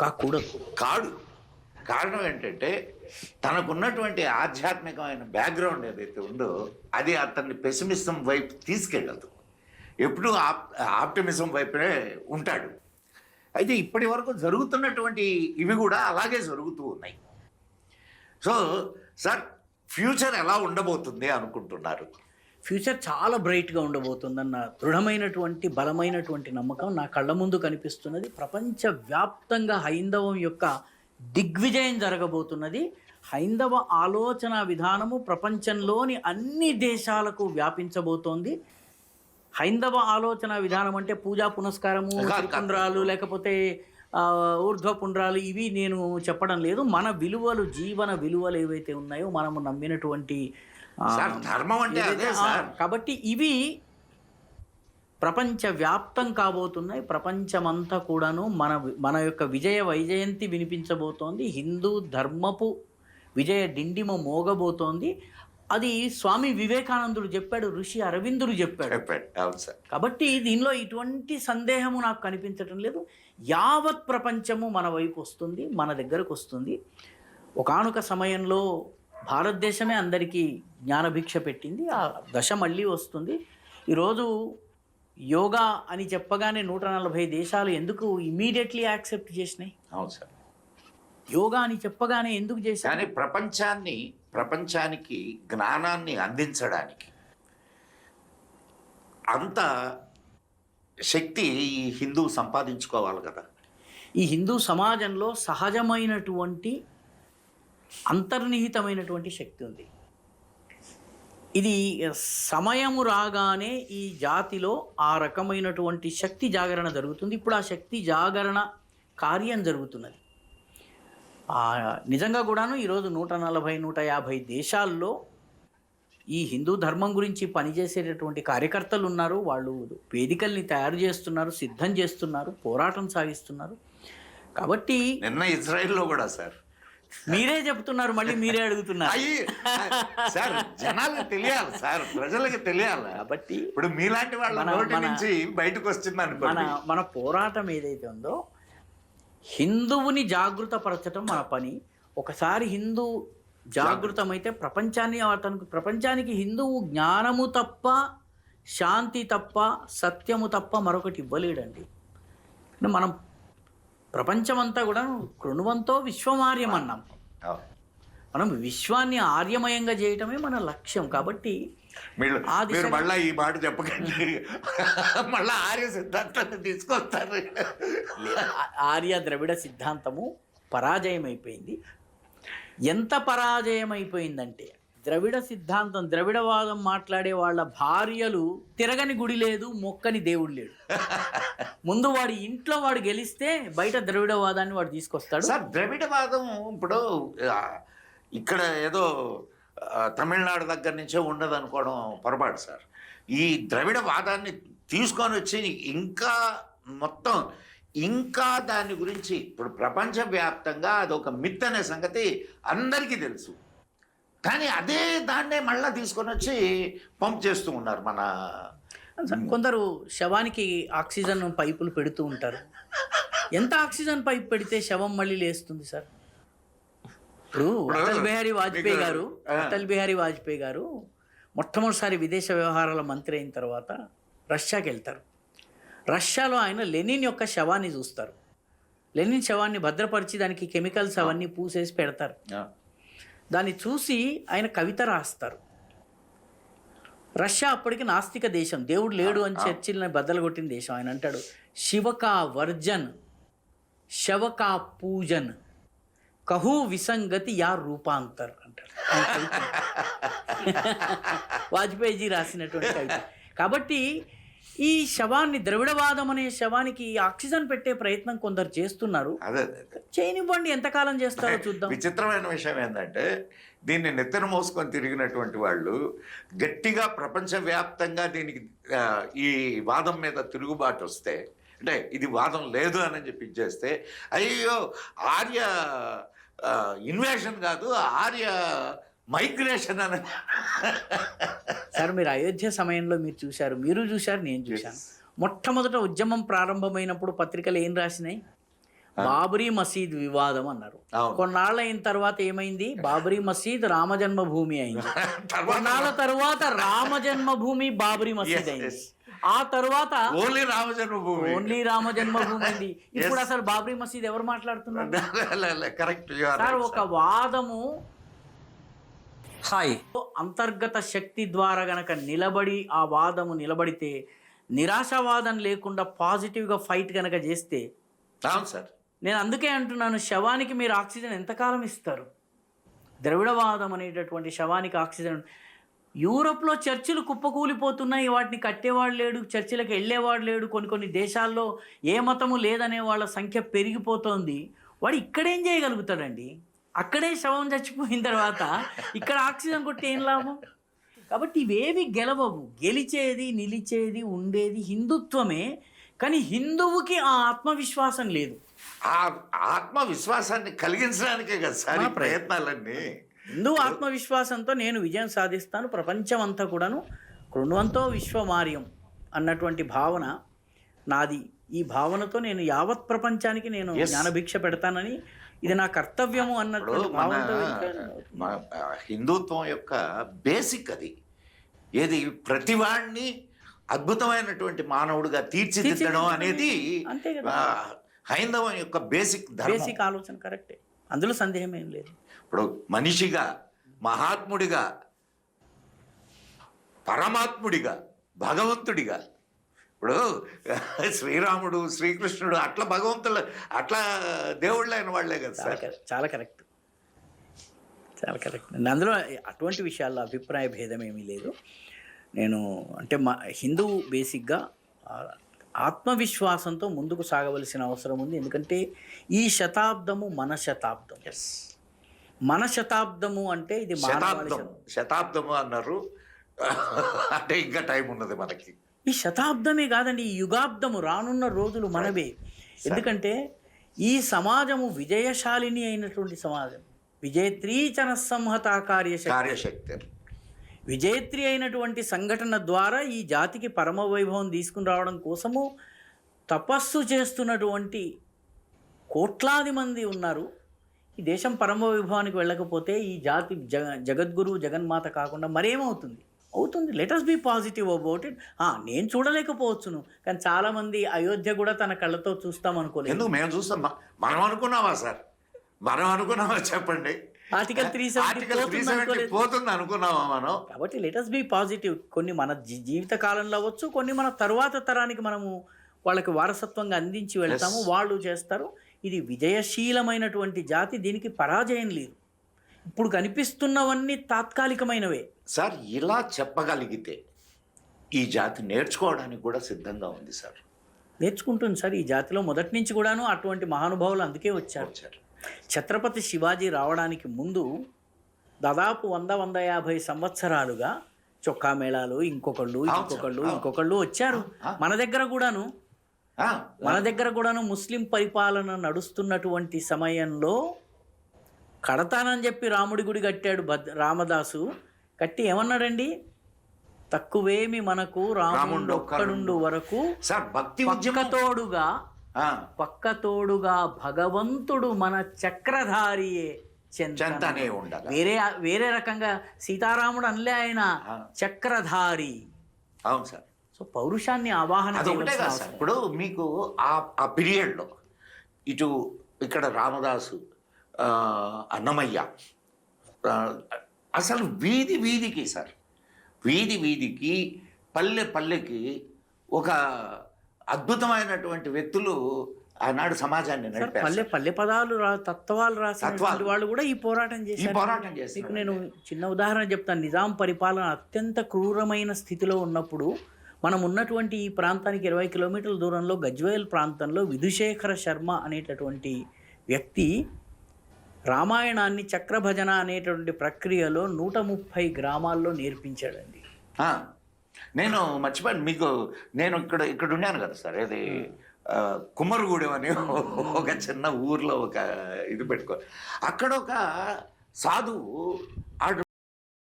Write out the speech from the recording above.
కాకూడదు. కాడు కారణం ఏంటంటే తనకున్నటువంటి ఆధ్యాత్మికమైన బ్యాక్గ్రౌండ్ ఏదైతే ఉందో అది అతన్ని పెసిమిజం వైపు తీసుకెళ్ళదు. ఎప్పుడూ ఆప్ ఆప్టిమిజం వైపునే ఉంటాడు. అయితే ఇప్పటి వరకు జరుగుతున్నటువంటి ఇవి కూడా అలాగే జరుగుతూ ఉన్నాయి. సో సార్ ఫ్యూచర్ ఎలా ఉండబోతుంది అనుకుంటున్నారు? ఫ్యూచర్ చాలా బ్రైట్గా ఉండబోతుందన్న దృఢమైనటువంటి బలమైనటువంటి నమ్మకం నా కళ్ళ ముందు కనిపిస్తున్నది. ప్రపంచవ్యాప్తంగా హైందవం యొక్క దిగ్విజయం జరగబోతున్నది. హైందవ ఆలోచన విధానము ప్రపంచంలోని అన్ని దేశాలకు వ్యాపించబోతోంది. హైందవ ఆలోచన విధానం అంటే పూజా పునస్కారము. త్రిపుండ్రాలు లేకపోతే ఊర్ధ్వ పుండ్రాలు ఇవి నేను చెప్పడం లేదు. మన విలువలు జీవన విలువలు ఏవైతే ఉన్నాయో మనము నమ్మినటువంటి సార్ ధర్మం అంటే అదే సార్. కాబట్టి ఇవి ప్రపంచ వ్యాప్తం కాబోతున్నాయి. ప్రపంచమంతా కూడాను మన మన యొక్క విజయ వైజయంతి వినిపించబోతోంది. హిందూ ధర్మపు విజయ డిండిమ మోగబోతోంది. అది స్వామి వివేకానందుడు చెప్పాడు ఋషి అరవిందుడు చెప్పాడు. చెప్పండి. అవును సార్. కాబట్టి దీనిలో ఇటువంటి సందేహము నాకు కనిపించటం లేదు. యావత్ ప్రపంచము మన వైపు వస్తుంది మన దగ్గరకు వస్తుంది. ఒకానొక సమయంలో భారతదేశమే అందరికీ జ్ఞానభిక్ష పెట్టింది. ఆ దశ మళ్ళీ వస్తుంది. ఈరోజు యోగా అని చెప్పగానే నూట నలభై దేశాలు ఎందుకు ఇమీడియట్లీ యాక్సెప్ట్ చేసినాయి? అవును సార్. యోగా అని చెప్పగానే ఎందుకు చేశారు? కానీ ప్రపంచాన్ని ప్రపంచానికి జ్ఞానాన్ని అందించడానికి అంత శక్తి ఈ హిందూ సంపాదించుకోవాలి కదా. ఈ హిందూ సమాజంలో సహజమైనటువంటి అంతర్నిహితమైనటువంటి శక్తి ఉంది. ఇది సమయము రాగానే ఈ జాతిలో ఆ రకమైనటువంటి శక్తి జాగరణ జరుగుతుంది. ఇప్పుడు ఆ శక్తి జాగరణ కార్యం జరుగుతున్నది. నిజంగా కూడాను ఈరోజు నూట నలభై నూట యాభై దేశాల్లో ఈ హిందూ ధర్మం గురించి పనిచేసేటటువంటి కార్యకర్తలు ఉన్నారు. వాళ్ళు వేదికల్ని తయారు చేస్తున్నారు సిద్ధం చేస్తున్నారు పోరాటం సాగిస్తున్నారు. కాబట్టి నిన్న ఇజ్రాయెల్లో కూడా సార్. మీరే చెప్తున్నారు మళ్ళీ మీరే అడుగుతున్నారు. అయ్యి సార్ జనాలకు తెలియాలి సార్ ప్రజలకు తెలియాలి. కాబట్టి ఇప్పుడు మీలాంటి వాళ్ళ మన- నోటి మన- నుంచి బయటకు వస్తుంది మన అనుకోండి. మన పోరాటం ఏదైతే ఉందో హిందువుని జాగృతపరచడం మన పని. ఒకసారి హిందూ జాగృతమైతే ప్రపంచాన్ని అతనికి ప్రపంచానికి హిందువు జ్ఞానము తప్ప శాంతి తప్ప సత్యము తప్ప మరొకటి ఇవ్వలేడండి. మనం ప్రపంచమంతా కూడా కృణువంతో విశ్వమార్యం అన్నాం. మనం విశ్వాన్ని ఆర్యమయంగా చేయటమే మన లక్ష్యం కాబట్టి మీరు మీరు మళ్ళా ఈ మాట చెప్పకండి. మళ్ళా ఆర్య సిద్ధాంతాన్ని తీసుకొస్తారు. ఆర్య ద్రవిడ సిద్ధాంతము పరాజయం అయిపోయింది ఎంత పరాజయం అయిపోయిందంటే ద్రవిడ సిద్ధాంతం ద్రవిడవాదం మాట్లాడే వాళ్ళ భార్యలు తిరగని గుడి లేదు మొక్కని దేవుడు లేడు. ముందు వాడి ఇంట్లో వాడు గెలిస్తే బయట ద్రవిడవాదాన్ని వాడు తీసుకొస్తాడు. సార్ ద్రవిడవాదం ఇప్పుడు ఇక్కడ ఏదో తమిళనాడు దగ్గర నుంచే ఉండదు అనుకోవడం పొరపాటు సార్. ఈ ద్రవిడ వాదాన్ని తీసుకొని వచ్చి ఇంకా మొత్తం ఇంకా దాని గురించి ఇప్పుడు ప్రపంచవ్యాప్తంగా అదొక మిత్ అనే సంగతి అందరికీ తెలుసు. కానీ అదే దాన్నే మళ్ళా తీసుకొని వచ్చి పంప్ చేస్తూ ఉన్నారు మన కొందరు శవానికి ఆక్సిజన్ పైపులు పెడుతూ ఉంటారు. ఎంత ఆక్సిజన్ పైప్ పెడితే శవం మళ్ళీ లేస్తుంది సార్? ఇప్పుడు అటల్ బిహారీ వాజ్పేయి గారు. అటల్ బిహారీ వాజ్పేయి గారు మొట్టమొదటిసారి విదేశ వ్యవహారాల మంత్రి అయిన తర్వాత రష్యాకి వెళ్తారు. రష్యాలో ఆయన లెనిన్ యొక్క శవాన్ని చూస్తారు. లెనిన్ శవాన్ని భద్రపరిచి దానికి కెమికల్స్ అవన్నీ పూసేసి పెడతారు. దాన్ని చూసి ఆయన కవిత రాస్తారు. రష్యా అప్పటికి నాస్తిక దేశం. దేవుడు లేడు అని చర్చిల్ని బద్దలు కొట్టిన దేశం. ఆయన అంటాడు శివకా వర్జన్ శవకా పూజన్ కహు విసంగతి యా రూపాంతర్ అంటాడు. వాజ్పేయిజీ రాసినటువంటి కవిత. కాబట్టి ఈ శవాన్ని ద్రవిడవాదం అనే శవానికి ఆక్సిజన్ పెట్టే ప్రయత్నం కొందరు చేస్తున్నారు. అదే చేయనివ్వండి ఎంతకాలం చేస్తారో చూద్దాం. విచిత్రమైన విషయం ఏంటంటే దీన్ని నెత్తన మోసుకొని తిరిగినటువంటి వాళ్ళు గట్టిగా ప్రపంచవ్యాప్తంగా దీనికి ఈ వాదం మీద తిరుగుబాటు వస్తే అంటే ఇది వాదం లేదు అని చెప్పి చేస్తే అయ్యో ఆర్య ఇన్వేషన్ కాదు ఆర్య మైగ్రేషన్ అని. సార్ మీరు అయోధ్య సమయంలో మీరు చూశారు. మీరు చూశారు నేను చూశాను. మొట్టమొదట ఉద్యమం ప్రారంభమైనప్పుడు పత్రికలు ఏం రాసినాయి? బాబరీ మసీద్ వివాదం అన్నారు. కొన్నాళ్ళు అయిన తర్వాత ఏమైంది? బాబరీ మసీద్ రామజన్మభూమి అయింది. కొన్నాళ్ళ తర్వాత రామజన్మభూమి బాబరీ మసీద్ అయింది. ఆ తర్వాత ఓన్లీ రామజన్మభూమి. ఓన్లీ రామజన్మభూమి అయింది ఇప్పుడు అసలు బాబరీ మసీద్ ఎవరు మాట్లాడుతున్నారు? కరెక్ట్ సార్ ఒక వాదము హాయ్ అంతర్గత శక్తి ద్వారా గనక నిలబడి ఆ వాదము నిలబడితే నిరాశావాదం లేకుండా పాజిటివ్గా ఫైట్ గనక చేస్తే అవును సార్. నేను అందుకే అంటున్నాను శవానికి మీరు ఆక్సిజన్ ఎంతకాలం ఇస్తారు? ద్రవిడవాదం అనేటటువంటి శవానికి ఆక్సిజన్. యూరోప్లో చర్చిలు కుప్పకూలిపోతున్నాయి వాటిని కట్టేవాడు లేడు చర్చిలకు వెళ్ళేవాడు లేడు కొన్ని కొన్ని దేశాల్లో ఏ మతము లేదనే వాళ్ళ సంఖ్య పెరిగిపోతోంది. వాడు ఇక్కడేం చేయగలుగుతాడండి? అక్కడే శవం చచ్చిపోయిన తర్వాత ఇక్కడ ఆక్సిజన్ కొట్టి ఏం లాభం? కాబట్టి ఇవేవి గెలవవు. గెలిచేది నిలిచేది ఉండేది హిందుత్వమే. కానీ హిందువుకి ఆ ఆత్మవిశ్వాసం లేదు. ఆ ఆత్మవిశ్వాసాన్ని కలిగించడానికే కదా సార్ ఈ మన ప్రయత్నం. ప్రయత్నాలన్నీ. హిందూ ఆత్మవిశ్వాసంతో నేను విజయం సాధిస్తాను. ప్రపంచం అంతా కూడాను కృణ్వంతో విశ్వమార్యం అన్నటువంటి భావన నాది. ఈ భావనతో నేను యావత్ ప్రపంచానికి నేను. జ్ఞానభిక్ష పెడతానని ఇది నా కర్తవ్యము ఇప్పుడు అన్నటువంటి మన హిందుత్వం యొక్క బేసిక్ అది. ఏది ప్రతివాణ్ణి అద్భుతమైనటువంటి మానవుడిగా తీర్చిదిద్దడం అనేది హైందవం యొక్క బేసిక్ బేసిక్ ఆలోచన కరెక్టే. అందులో సందేహం ఏం లేదు. ఇప్పుడు మనిషిగా మహాత్ముడిగా పరమాత్ముడిగా భగవంతుడిగా ఇప్పుడు శ్రీరాముడు శ్రీకృష్ణుడు అట్లా భగవంతుడు అట్లా దేవుళ్ళు అయిన వాళ్ళే కదా చాలా సార్. చాలా కరెక్ట్. చాలా కరెక్ట్. అందులో అటువంటి విషయాల్లో అభిప్రాయ భేదం ఏమీ లేదు. నేను అంటే మా హిందూ బేసిక్గా ఆత్మవిశ్వాసంతో ముందుకు సాగవలసిన అవసరం ఉంది. ఎందుకంటే ఈ శతాబ్దము మన శతాబ్దం. ఎస్ మన శతాబ్దము అంటే ఇది శతాబ్దం. శతాబ్దము అన్నారు. అంటే ఇంకా టైం ఉన్నది మనకి. ఈ శతాబ్దమే కాదండి ఈ యుగాబ్దము రానున్న రోజులు మనవే. ఎందుకంటే ఈ సమాజము విజయశాలిని అయినటువంటి సమాజం. విజయత్రీచన సంహత కార్యశక్తి. విజయత్రి అయినటువంటి సంఘటన ద్వారా ఈ జాతికి పరమ వైభవం తీసుకుని రావడం కోసము తపస్సు చేస్తున్నటువంటి కోట్లాది మంది ఉన్నారు. ఈ దేశం పరమ వైభవానికి వెళ్ళకపోతే ఈ జాతి జగ జగద్గురు జగన్మాత కాకుండా మరేమవుతుంది? అవుతుంది. Let's be positive about it నేను చూడలేకపోవచ్చును. కానీ చాలామంది అయోధ్య కూడా తన కళ్ళతో చూస్తాం అనుకోలేదు ఎందుకు? మేము చూస్తాం. మనం అనుకున్నావా సార్? మనం అనుకున్నావా చెప్పండి? ఆర్టికల్ త్రీ సెవెంటీ పోతుంది అనుకున్నావా మనం? కాబట్టి లెటస్ బీ పాజిటివ్ కొన్ని మన జీవిత కాలంలో అవ్వచ్చు కొన్ని మన తరువాత తరానికి మనము వాళ్ళకి వారసత్వంగా అందించి వెళ్తాము. వాళ్ళు చేస్తారు. ఇది విజయశీలమైనటువంటి జాతి. దీనికి పరాజయం లేదు. ఇప్పుడు కనిపిస్తున్నవన్నీ తాత్కాలికమైనవే. సార్ ఇలా చెప్పగలిగితే ఈ జాతి నేర్చుకోవడానికి కూడా సిద్ధంగా ఉంది సార్. నేర్చుకుంటుంది సార్. ఈ జాతిలో మొదటి నుంచి కూడాను అటువంటి మహానుభావులు అందుకే వచ్చారు. వచ్చారు. ఛత్రపతి శివాజీ రావడానికి ముందు దాదాపు వంద వంద యాభై సంవత్సరాలుగా చొక్కా మేళాలు ఇంకొకళ్ళు సార్, ఇంకొకళ్ళు. ఇంకొకళ్ళు వచ్చారు. మన దగ్గర కూడాను మన దగ్గర కూడాను ముస్లిం పరిపాలన నడుస్తున్నటువంటి సమయంలో కడతానని చెప్పి రాముడి గుడి కట్టాడు భద్ రామదాసు. కట్టి ఏమన్నాడండి? తక్కువేమి మనకు రాముడు ఒక్కడుండు వరకు భక్తి ఉద్యమం. పక్కతోడుగా ఆ, పక్కతోడుగా భగవంతుడు మన చక్రధారియే చెంతన. ఉండాలి వేరే వేరే రకంగా సీతారాముడు అనలే ఆయన. చక్రధారి. అవును సార్. సో పౌరుషాన్ని ఆవాహన. ఇప్పుడు మీకు ఆ ఆ పీరియడ్లో ఇటు ఇక్కడ రామదాసు అన్నమయ్య. అసలు వీధి వీధికి సార్ వీధి వీధికి పల్లె పల్లెకి ఒక అద్భుతమైనటువంటి వ్యక్తులు ఆనాడు సమాజాన్ని నడిపారు పల్లె పల్లె పదాలు రా తత్వాలు రాసినటువంటి తత్వాలు. వాళ్ళు కూడా ఈ పోరాటం చేశారు. పోరాటం చేస్తున్నారు. నేను చిన్న ఉదాహరణ చెప్తాను. నిజాం పరిపాలన అత్యంత క్రూరమైన స్థితిలో ఉన్నప్పుడు మనం ఉన్నటువంటి ఈ ప్రాంతానికి ఇరవై కిలోమీటర్ల దూరంలో గజ్వేల్ ప్రాంతంలో విధుశేఖర శర్మ అనేటటువంటి వ్యక్తి రామాయణాన్ని చక్రభజన అనేటువంటి ప్రక్రియలో నూట ముప్పై గ్రామాల్లో నేర్పించాడండి. ఆ, నేను మర్చిపోయాను. మీకు నేను ఇక్కడ ఇక్కడ ఉన్నాను కదా సార్. ఇది ఆ, కుమ్మరిగూడెం అని ఒక చిన్న ఊర్లో ఒక ఇది పెట్టుకో అక్కడ ఒక సాధువు ఆడు